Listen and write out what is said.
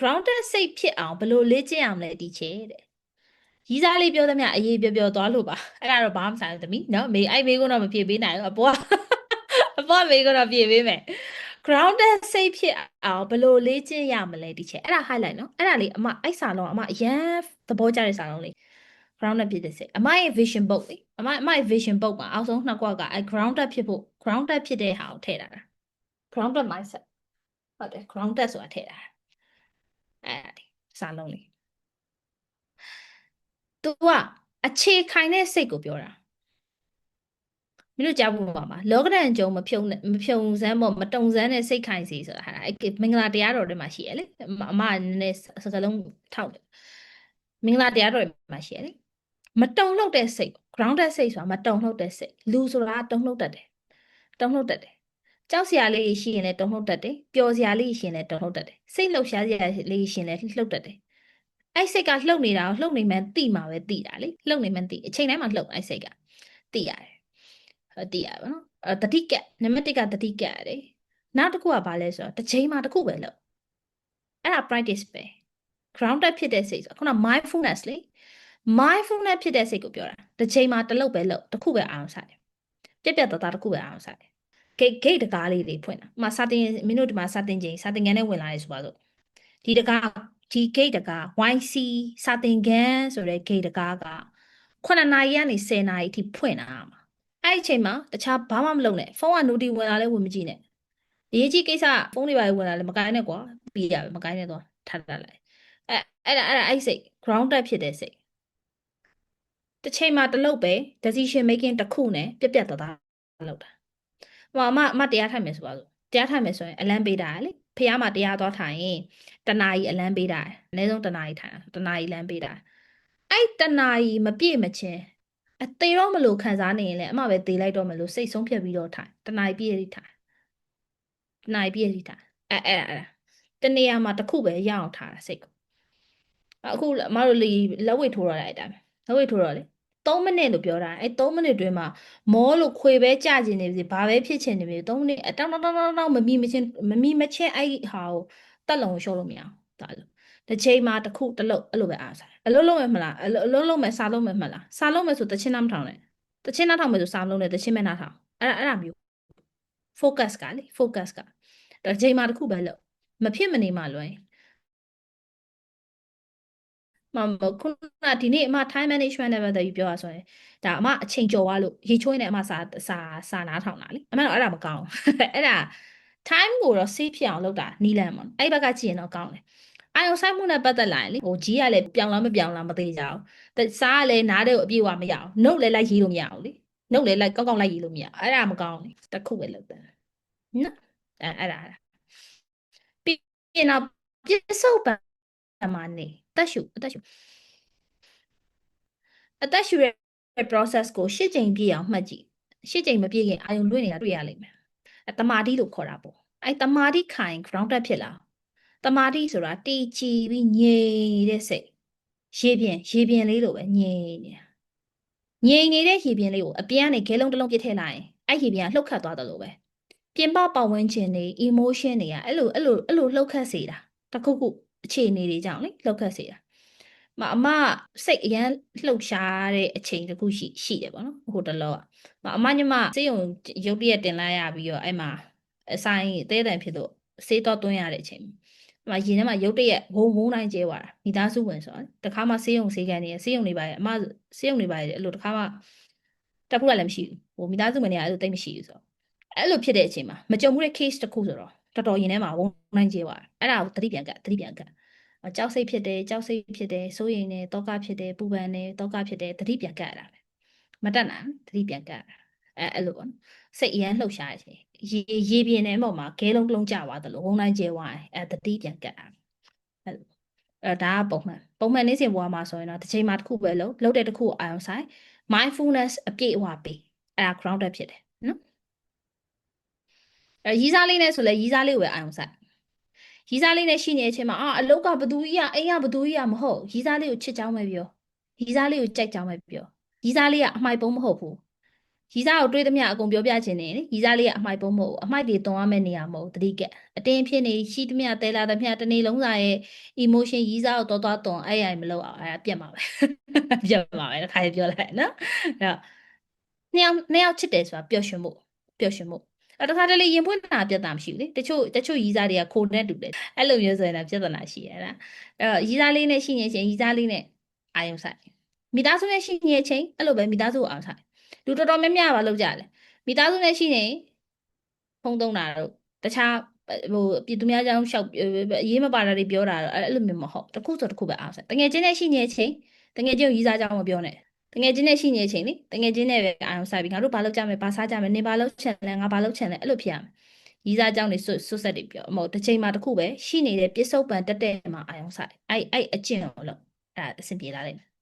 grounded စိတ်ဖြစ်အောင်ဘယ်လိုလေ့ကျင့်အောင်လဲတီချေတဲ့ရီးစားလေးပြောသမျှအရေးပြောပြောသွားလို့ပါအဲ့ဒါတော့ဘာမှမဆိုင်ဘူးသမီးနော်မေအဲ့မေကတော့မဖြေပေးနိုင်ဘူးအပေါ်ကအပေါ်မေကတော့ဖြေပေးမယ် grounded စိတ်ဖြစ်အောင်ဘယ်လိုလေ့ကျင့်ရမလဲတီချေအဲ့ဒါ highlight နော်အဲ့ဒါလေးအမအဲ့စာလုံးအမအရန်သဘောကျတဲ့စာလုံးလေး grounded ဖြစ်တဲ့စိတ်အမရဲ့ vision book လေအမအမရဲ့ vision book မှာအောက်ဆုံးနှစ်ကွက်ကအဲ့ grounded ဖြစ်ဖို့ grounded ဖြစ်တဲ့ဟာကိုထည့်တာ grounded mindset ဟုတ်တယ် grounded ဆိုတာထည့်တာ အဲ့ဒါဒီစာလုံးလေး तू ကအခြေခိုင်တဲ့စိတ်ကိုပြောတာမင်းတို့ကြားဖို့ပါမှာလောကဒဏ်ကြုံမဖြုံနဲ့မဖြုံစမ်းပေါ့မတုံစမ်းတဲ့စိတ်ခိုင်စီဆိုတာဟာအဲ့မင်္ဂလာတရားတော်တွေမှာရှိရလေအမအမနည်းနည်းစကားလုံးထောက်တယ်မင်္ဂလာတရားတော်တွေမှာရှိရလေမတုံလှုပ်တဲ့စိတ် grounded စိတ်ဆိုတာမတုံလှုပ်တဲ့စိတ်လူဆိုတာတုံလှုပ်တတ်တယ်တုံလှုပ်တတ်တယ် ကြောက်စရာလေးရှိရင်လည်းတုံလှုပ်တတ်တယ်ပျော်စရာလေးရှိရင်လည်းတုံလှုပ်တတ်တယ်စိတ်လှုပ်ရှားစရာလေးရှိရင်လည်းလှုပ်တတ်တယ်အဲ့စိတ်ကလှုပ်နေတာကိုလှုပ်နေမှန်းသိမှာပဲသိတာလေလှုပ်နေမှန်းသိအချိန်တိုင်းမှာလှုပ်အဲ့စိတ်ကသိရတယ်ဟုတ်သိရပါတော့အဲတတိကက်နံပါတ်1ကတတိကက်ရတယ်နောက်တစ်ခုကဘာလဲဆိုတော့တစ်ချိန်မှာတစ်ခုပဲလှုပ်အဲ့ဒါ practice ပဲ grounded ဖြစ်တဲ့စိတ်ဆိုခုန mindfulness လေ mindfulness ဖြစ်တဲ့စိတ်ကိုပြောတာတစ်ချိန်မှာတစ်လုပ်ပဲလုပ်တစ်ခုပဲအာရုံစိုက်ပြက်ပြက်သားသားတစ်ခုပဲအာရုံစိုက် gate gate တကားလေးတွေဖွင့်တာဥမာစာတင်မင်းတို့ဒီမှာစာတင်ချိန်စာတင်ခန်းထဲဝင်လာတယ်ဆိုပါစို့ဒီတကားဒီ gate တကား YC စာတင်ခန်းဆိုတဲ့ gate တကားက9နာရီကနေ10နာရီအထိဖွင့်တာမှာအဲ့ဒီအချိန်မှာတခြားဘာမှမလုပ်နဲ့ဖုန်းက notif ဝင်လာလဲဝင်မကြည့်နဲ့အရေးကြီးကိစ္စဖုန်းတွေပါဝင်လာလဲမကိုင်းနဲ့ကွာပြီးရပဲမကိုင်းနဲ့တော့ထပ်တက်လိုက်အဲ့အဲ့ဒါအဲ့ဒါအဲ့စိတ် grounded ဖြစ်တဲ့စိတ်တစ်ချိန်မှာတစ်လုပ်ပဲ decision making တစ်ခုနဲ့ပြက်ပြက်သားသားလုပ်တာ ဟိုအမအမတရားထိုင်မယ်ဆိုပါစို့တရားထိုင်မယ်ဆိုရင်အလန်းပေးတာလေဖះမှာတရားသွားထိုင်ရင်တနာရီအလန်းပေးတာအနည်းဆုံးတနာရီထိုင်တနာရီလန်းပေးတာအဲ့တနာရီမပြည့်မချင်းအသေးတော့မလို့ခံစားနေရင်လည်းအမပဲသေးလိုက်တော့မလို့စိတ်ဆုံးဖြတ်ပြီးတော့ထိုင်တနာရီပြည့်ရည်ထိုင်တနာရီပြည့်ရည်ထိုင်အဲ့အဲ့အဲ့တနေရာမှာတစ်ခုပဲရအောင်ထားတာစိတ်ကိုအခုအမတို့လက်ဝိတ်ထိုးရတဲ့အတိုင်းလက်ဝိတ်ထိုးရလေ 3မိနစ်လို့ပြောတာအဲ3မိနစ်တွင်းမှာမောလို့ခွေပဲကြာကျင်နေပြီဘာပဲဖြစ်ချင်နေပြီ3မိနစ်အတောင်းတောင်းတောင်းတောင်းမမီမချင်းမမီမချင်းအဲ့ဟာကိုတက်လုံရှော့လို့မရအောင်ဒါလို့တစ်ချိန်မှာတစ်ခုတစ်လုံးအဲ့လိုပဲအားစားအလုံးလုံးမယ်မလားအလုံးလုံးမယ်စားလုံးမယ်မလားစားလုံးမယ်ဆိုတချင်းနားမထောင်နဲ့တချင်းနားထောင်မယ်ဆိုစားလုံးနဲ့တချင်းမဲ့နားထောင်အဲ့ဒါအဲ့ဒါမျိုး focus ကလေ focus ကတစ်ချိန်မှာတစ်ခုပဲလို့မဖြစ်မနေမှလွယ် မမခုနဒီနေ့အမ time management နဲ့ပတ်သက်ပြီးပြောရဆိုရင်ဒါအမအချိန်ကျော်သွားလို့ရေချိုးနေအမစာစာစာနားထောင်တာလေအမတော့အဲ့ဒါမကောင်းအဲ့ဒါ time ကိုတော့ save ဖြစ်အောင်လုပ်တာနီးလန်းပေါ့အဲ့ဘက်ကကြည့်ရင်တော့ကောင်းတယ်အာယုံဆိုင်မှုနဲ့ပတ်သက်လာရင်လေဟိုကြီးကလည်းပြောင်းလားမပြောင်းလားမသိကြအောင်စားကလည်းနားတဲ့အပြည့်အဝမရအောင်နှုတ်လည်းလိုက်ရေးလို့မရအောင်လေနှုတ်လည်းလိုက်ကောက်ကောက်လိုက်ရေးလို့မရအဲ့ဒါမကောင်းလေတစ်ခုပဲလုပ်တယ်နော်အဲ့အဲ့ဒါပြီးရင်တော့ပြစ္ဆုတ်ပံ မှာနေတက်ရှူအသက်ရှူအသက်ရှူရဲ့ process ကိုရှစ်ကြိမ်ပြည့်အောင်မှတ်ကြည့်ရှစ်ကြိမ်မပြည့်ခင်အာယုံလွှင့်နေတာတွေ့ရလိမ့်မယ်အတမာတိလို့ခေါ်တာပေါ့အဲ့တမာတိခိုင် grounded ဖြစ်လာတမာတိဆိုတာတည်ကြည်ပြီးငြိမ်တဲ့စိတ်ရေပြင်ရေပြင်လေးလိုပဲငြိမ်နေတာငြိမ်နေတဲ့ရေပြင်လေးကိုအပြန်ကနေခဲလုံးတစ်လုံးပြစ်ထည့်လိုက်ရင်အဲ့ရေပြင်ကလှုပ်ခတ်သွားတယ်လို့ပဲပြင်ပပတ်ဝန်းကျင်တွေ emotion တွေကအဲ့လိုအဲ့လိုအဲ့လိုလှုပ်ခတ်စေတာတခုခု အခြေအနေတွေကြောင့်လေလှုပ်ခတ်စေတာမအမစိတ်အရန်လှုပ်ရှားတဲ့အချိန်တခုရှိရှိတယ်ပေါ့နော်ဟိုတလောကမအမညမစေးုံရုပ်တရက်တင်လိုက်ရပြီးတော့အဲ့မှာအဆိုင်အသေးတန်ဖြစ်လို့စေးတော့တွင်းရတဲ့အချိန်မှာရင်ထဲမှာရုပ်တရက်ဝုံဝုံတိုင်းကျဲသွားတာမိသားစုဝင်ဆိုတာတခါမှစေးုံစေးကန်နေစေးုံနေပါရဲ့အမစေးုံနေပါရဲ့အဲ့လိုတခါမှတက်ဖို့ကလည်းမရှိဘူးဟိုမိသားစုဝင်တွေကအဲ့လိုတိတ်မရှိဘူးဆိုတော့အဲ့လိုဖြစ်တဲ့အချိန်မှာမကြုံဘူးတဲ့ case တစ်ခုဆိုတော့ တော်တော်ရင်ထဲမှာဝုံတိုင်းကျဲသွားတာအဲ့ဒါကိုသတိပြန်ကသတိပြန်ကကြောက်စိတ်ဖြစ်တယ်ကြောက်စိတ်ဖြစ်တယ်စိုးရိမ်တယ်တောကဖြစ်တယ်ပူပန်တယ်တောကဖြစ်တယ်သတိပြန်ကတ်ရတာပဲမတတ်နိုင်သတိပြန်ကတ်ရတာအဲအဲ့လိုပေါ့နော်စိတ်အရန်လှုပ်ရှားရခြင်းရေရေပြင်းတဲ့ပုံမှာခဲလုံးလုံးကျသွားတယ်လို့ဝုန်းတိုင်းကျဲသွားတယ်အဲသတိပြန်ကတ်ရတာအဲ့လိုအဲဒါကပုံမှန်ပုံမှန်နေ့စဉ်ဘဝမှာဆိုရင်တော့တစ်ချိန်မှာတစ်ခုပဲလို့လှုပ်တဲ့တစ်ခုအာရုံဆိုင် mindfulness အပြည့်အဝပေးအဲ့ဒါ grounded ဖြစ်တယ်နော် အဲရီးစားလေးနဲ့ဆိုလဲရီးစားလေးကိုပဲအာရုံဆိုင်ရီးစားလေးနဲ့ရှိနေတဲ့အချိန်မှာအာအလုတ်ကဘသူကြီးอ่ะအိမ်ကဘသူကြီးอ่ะမဟုတ်ရီးစားလေးကိုချစ်ကြောင်းပဲပြောရီးစားလေးကိုကြိုက်ကြောင်းပဲပြောရီးစားလေးကအမိုက်ပုံးမဟုတ်ဘူး ရီစားကိုတွေးသမျှအကုန်ပြောပြချင်တယ်လေရီစားလေးကအမိုက်ပုံးမဟုတ်ဘူးအမိုက်တွေတွန်းရမယ့်နေရာမဟုတ်ဘူးတတိကက်အတင်းဖြစ်နေရှိသမျှတဲလာသမျှတစ်နေ့လုံးစာရဲ့ emotion ရီစားကိုတော်တော်တွန်းအဲ့ရမလို့အောင်အဲ့ဒါပြတ်မှာပဲပြတ်မှာပဲတစ်ခါပြောလိုက်နော်အဲ့တော့နှစ်ယောက်နှစ်ယောက်ချစ်တယ်ဆိုတာပျော်ရွှင်မှုပျော်ရွှင်မှု အဲ့တခါတလေရင်ပွင့်တာပြတ်တာမရှိဘူးလေတချို့တချို့ရီစားတွေကခိုနဲ့တူတယ်အဲ့လိုမျိုးဆိုရင်တော့ပြဿနာရှိရတာအဲ့တော့ရီစားလေးနဲ့ရှိနေချင်းရီစားလေးနဲ့အာယုံဆိုင်မိသားစုနဲ့ရှိနေချင်းအဲ့လိုပဲမိသားစုကိုအာယုံဆိုင်လူတော်တော်များများပါလောက်ကြတယ်မိသားစုနဲ့ရှိနေဖုံးသုံးတာတော့တခြားဟိုပြည်သူများကြောင်းရှောက်အရေးမပါတာတွေပြောတာတော့အဲ့လိုမျိုးမဟုတ်တစ်ခုဆိုတစ်ခုပဲအားဆက်တငယ်ချင်းနဲ့ရှိနေချင်းတငယ်ချင်းကိုရီးစားကြောင်းမပြောနဲ့ တငယ်ချင်းနဲ့ရှိနေချင်းလေတငယ်ချင်းနဲ့ပဲအာရုံစိုက်ပြီးငါတို့ဘာလုပ်ကြမလဲဘာစားကြမလဲနေဘာလုပ်ချင်လဲငါဘာလုပ်ချင်လဲအဲ့လိုဖြစ်ရမယ်ရီးစားကြောင်းတွေဆွဆွဆက်တွေပြောမဟုတ်တစ်ချိန်မှာတစ်ခုပဲရှိနေတဲ့ပြစ္ဆုတ်ပံတက်တဲ့မှာအာရုံစိုက်အဲ့အဲ့အကျင့်ကိုလို့အဲ့ဒါအဆင်ပြေလာလိမ့်မယ်